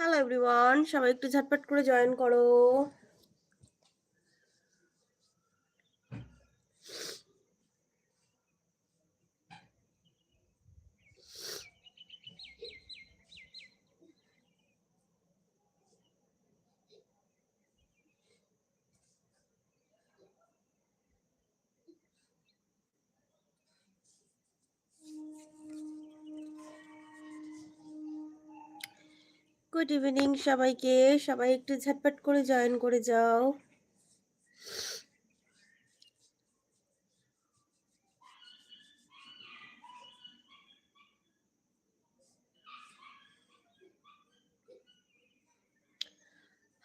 Hello everyone সবাই একটু ঝটপট করে জয়েন করো। গুড ইভিনিং সবাইকে। সবাই একটু ঝটপট করে জয়েন করে যাও।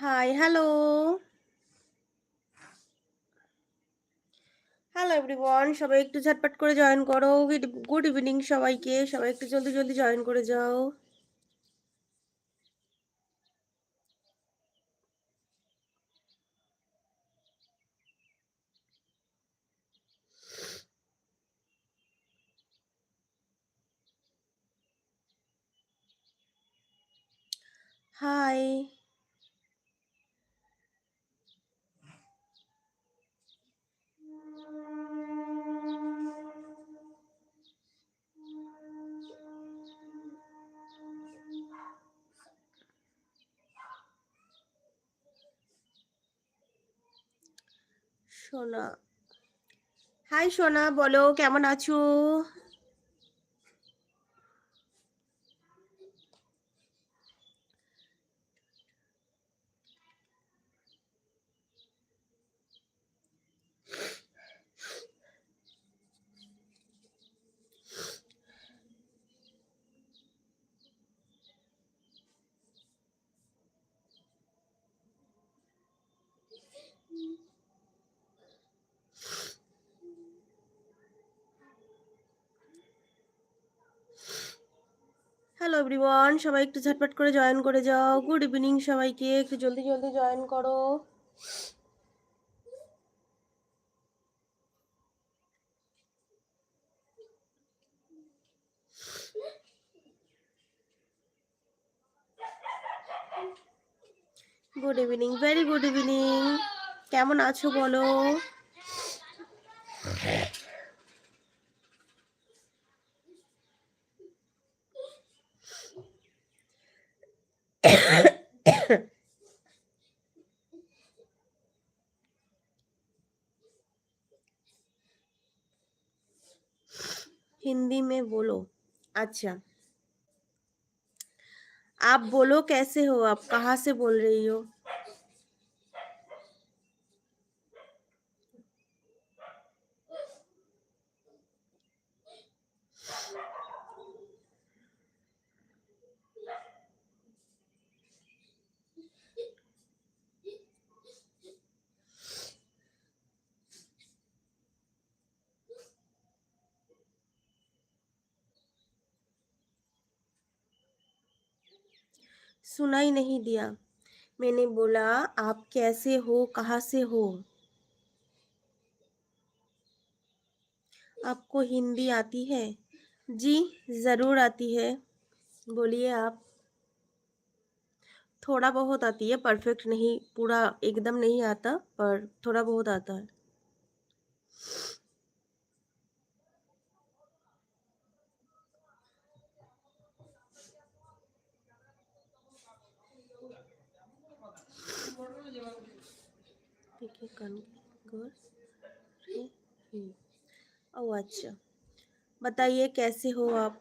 হাই হ্যালো হ্যালো এভরিওয়ান সবাই একটু ঝটপট করে জয়েন করো। গুড ইভিনিং সবাইকে। সবাই একটু জলদি জলদি জয়েন করে যাও। হাই সোনা হাই সোনা বলো কেমন আছো? হ্যালো এভরিওয়ান, সবাই একটু ঝটপট করে জয়েন করে যাও। গুড ইভিনিং সবাইকে, একটু জলদি জলদি জয়েন করো। Good evening, very good evening. কেমন আছো বলো? में बोलो। अच्छा। आप बोलो कैसे हो? आप कहाँ से बोल रही हो? सुनाई नहीं दिया। मैंने बोला, आप कैसे हो? कहाँ से हो? आपको हिंदी आती है? जी, ज़रूर आती है। बोलिए आप। थोड़ा बहुत आती है, परफेक्ट नहीं, पूरा एकदम नहीं आता, पर थोड़ा बहुत आता है। अच्छा। बताइए कैसे हो आप?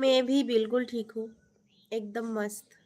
मैं भी बिल्कुल ठीक हूँ। एकदम मस्त।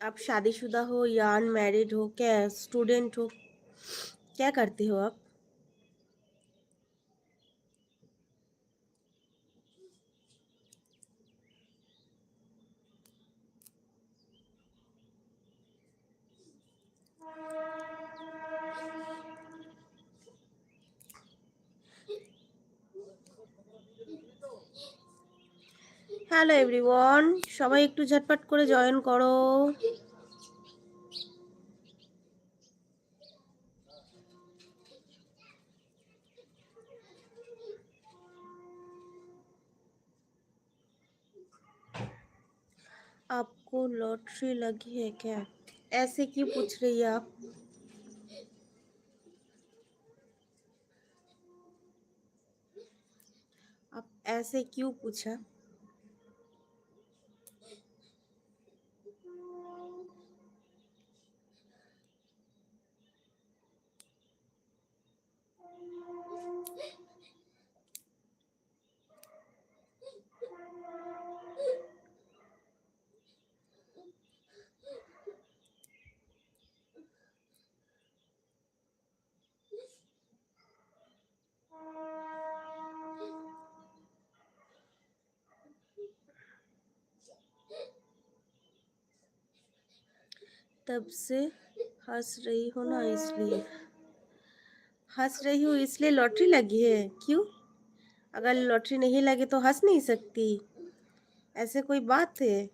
आप शादीशुदा हो या अनमैरिड हो, क्या स्टूडेंट हो, क्या करते हो आप? হ্যালো এভরিওয়ান সবাই একটু ঝটপট করে জয়েন করো आपको लॉटरी लगी है क्या ऐसे क्यों पूछ रही है आप आप ऐसे क्यों पूछा तब से हंस रही हो ना इसलिए। हंस रही हूँ इसलिए लॉटरी लगी है। क्यों? अगर लॉटरी नहीं लगे तो हंस नहीं सकती। ऐसे कोई बात है?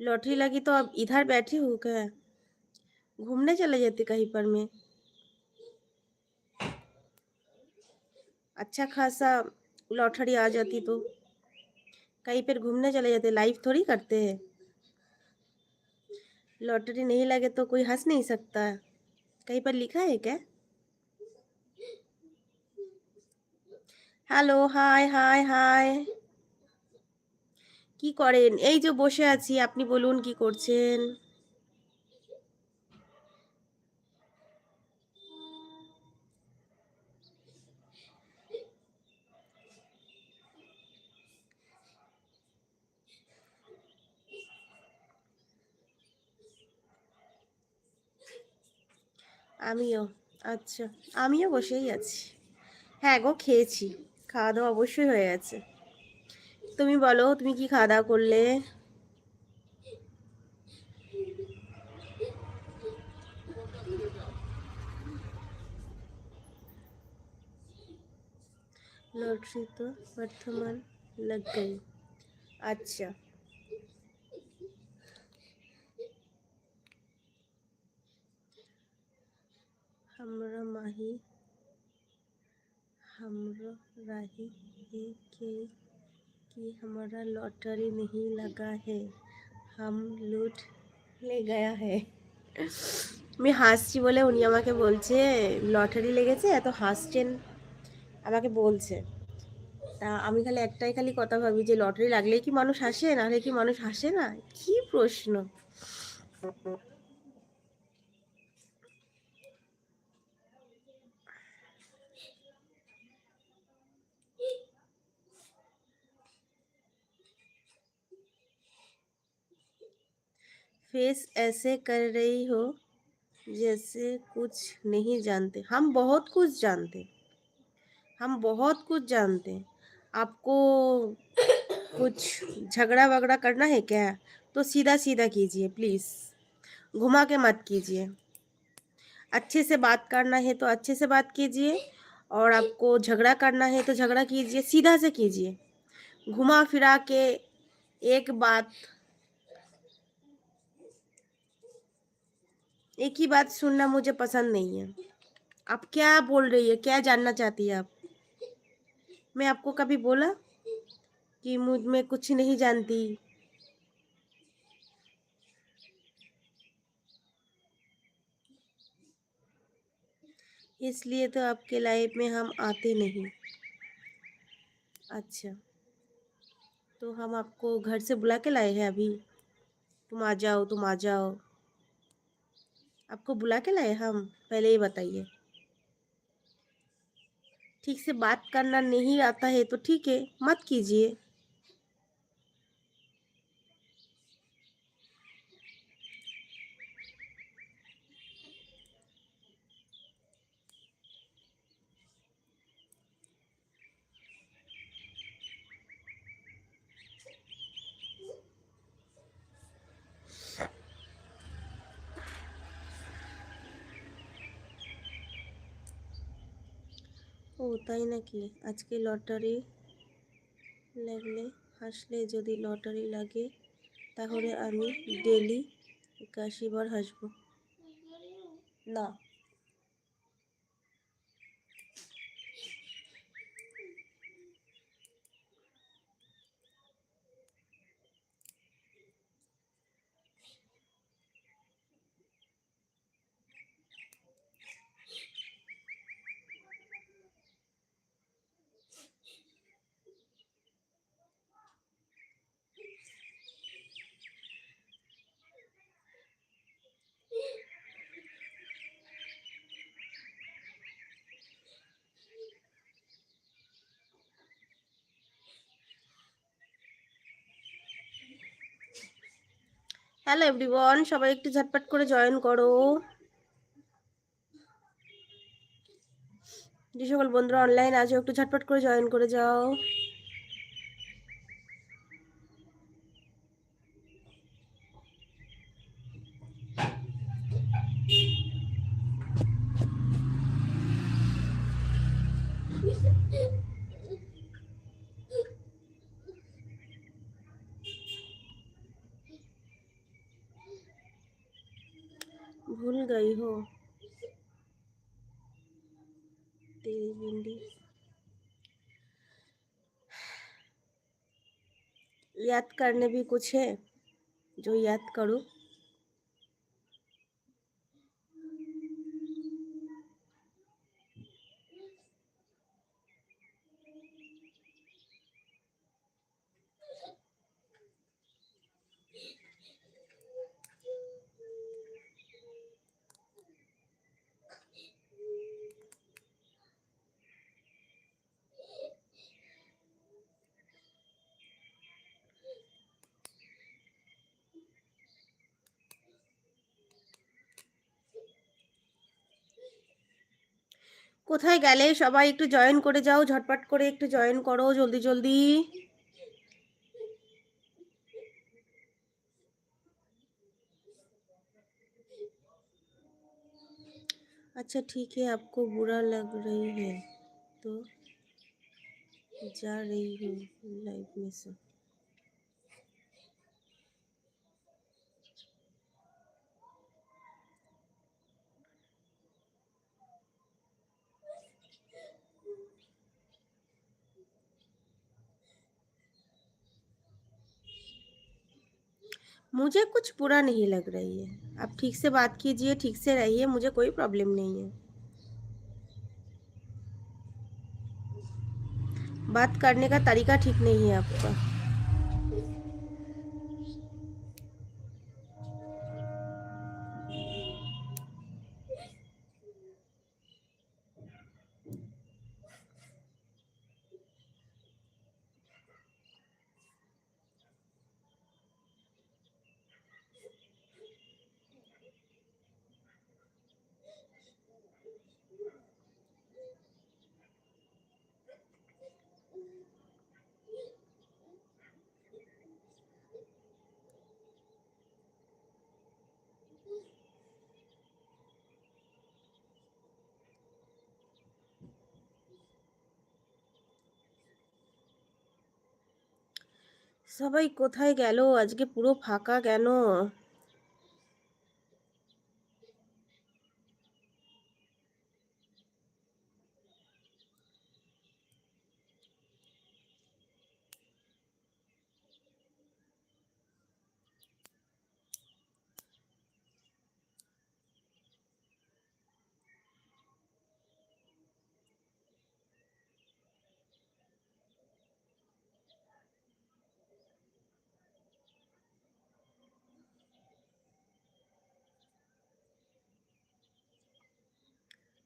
लॉटरी लगी तो अब इधर बैठी हूँ क्या? घूमने चले जाते कहीं पर मैं। अच्छा खासा लॉटरी आ जाती तो। कहीं पर घूमने चले जाते लाइव थोड़ी करते हैं लॉटरी नहीं लगे तो कोई हंस नहीं सकता कहीं पर लिखा है क्या হ্যালো হাই হাই হাই কি করেন এই যে বসে আছি আপনি বলুন কি করছেন আমিও আচ্ছা আমিও বসেই আছি। হ্যাঁ গো, খেয়েছি। খাওয়া দাওয়া অবশ্যই হয়ে গেছে। তুমি বলো, তুমি কি খাওয়া দাওয়া করলে? লটরি তো বর্তমান লাগাই। আচ্ছা। हमरा माही हमरा राही है के कि हमारा लॉटरी नहीं लगा है हम লুট ले गया है আমি হাসছি বলে উনি আমাকে বলছে লটারি লেগেছে এত হাসছেন আমাকে বলছে তা আমি খালি একটাই খালি কথা ভাবি যে লটারি লাগলেই কি মানুষ হাসে নাহলে কি মানুষ হাসে না কি প্রশ্ন फेस ऐसे कर रही हो जैसे कुछ नहीं जानते। हम बहुत कुछ जानते। हम बहुत कुछ जानते। आपको कुछ झगड़ा वगड़ा करना है क्या? तो सीधा सीधा कीजिए प्लीज़ घुमा के मत कीजिए। अच्छे से बात करना है तो अच्छे से बात कीजिए और आपको झगड़ा करना है तो झगड़ा कीजिए, सीधा से कीजिए। घुमा फिरा के एक बात एक ही बात सुनना मुझे पसंद नहीं है। आप क्या बोल रही है? क्या जानना चाहती है आप? मैं आपको कभी बोला कि मुझमें कुछ नहीं जानती? इसलिए तो आपके लाइफ में हम आते नहीं। अच्छा। तो हम आपको घर से बुला के लाए हैं अभी? तुम आ जाओ, तुम आ जाओ। आपको बुला के लाए? हम पहले ही बताइए। ठीक से बात करना नहीं आता है तो ठीक है, मत कीजिए। ও তাই নাকি? আজকে লটারি লাগলে, হাসলে যদি লটারি লাগে, তাহলে আমি ডেলি কাশিবার হাসব হাসবো। না। হ্যালো এভরিওয়ান সবাই একটু ঝটপট করে জয়েন করো। যে সকল বন্ধুরা অনলাইন আছো, একটু ঝটপট করে জয়েন করে যাও। भूल गई हो। तेरी बिंदी याद करने भी कुछ है जो याद करो? কোথায় গেলে সবাই একটু জয়েন করে যাও ঝটপট করে একটু জয়েন করো জলদি জলদি अच्छा ठीक है आपको बुरा लग रही है तो जा रही हूँ लाइफ में से मुझे कुछ बुरा नहीं लग रही है। आप ठीक से बात कीजिए, ठीक से रहिए, मुझे कोई प्रॉब्लम नहीं है। बात करने का तरीका ठीक नहीं है आपका। সবাই কোথায় গেল? আজকে পুরো ফাঁকা কেন?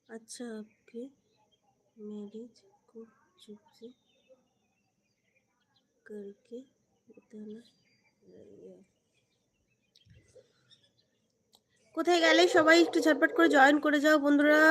अच्छा आपके मैरिज को चुप से करके बताना रहिए কোথায় গেলে সবাই একটু ঝটপট করে জয়েন করে যাও বন্ধুরা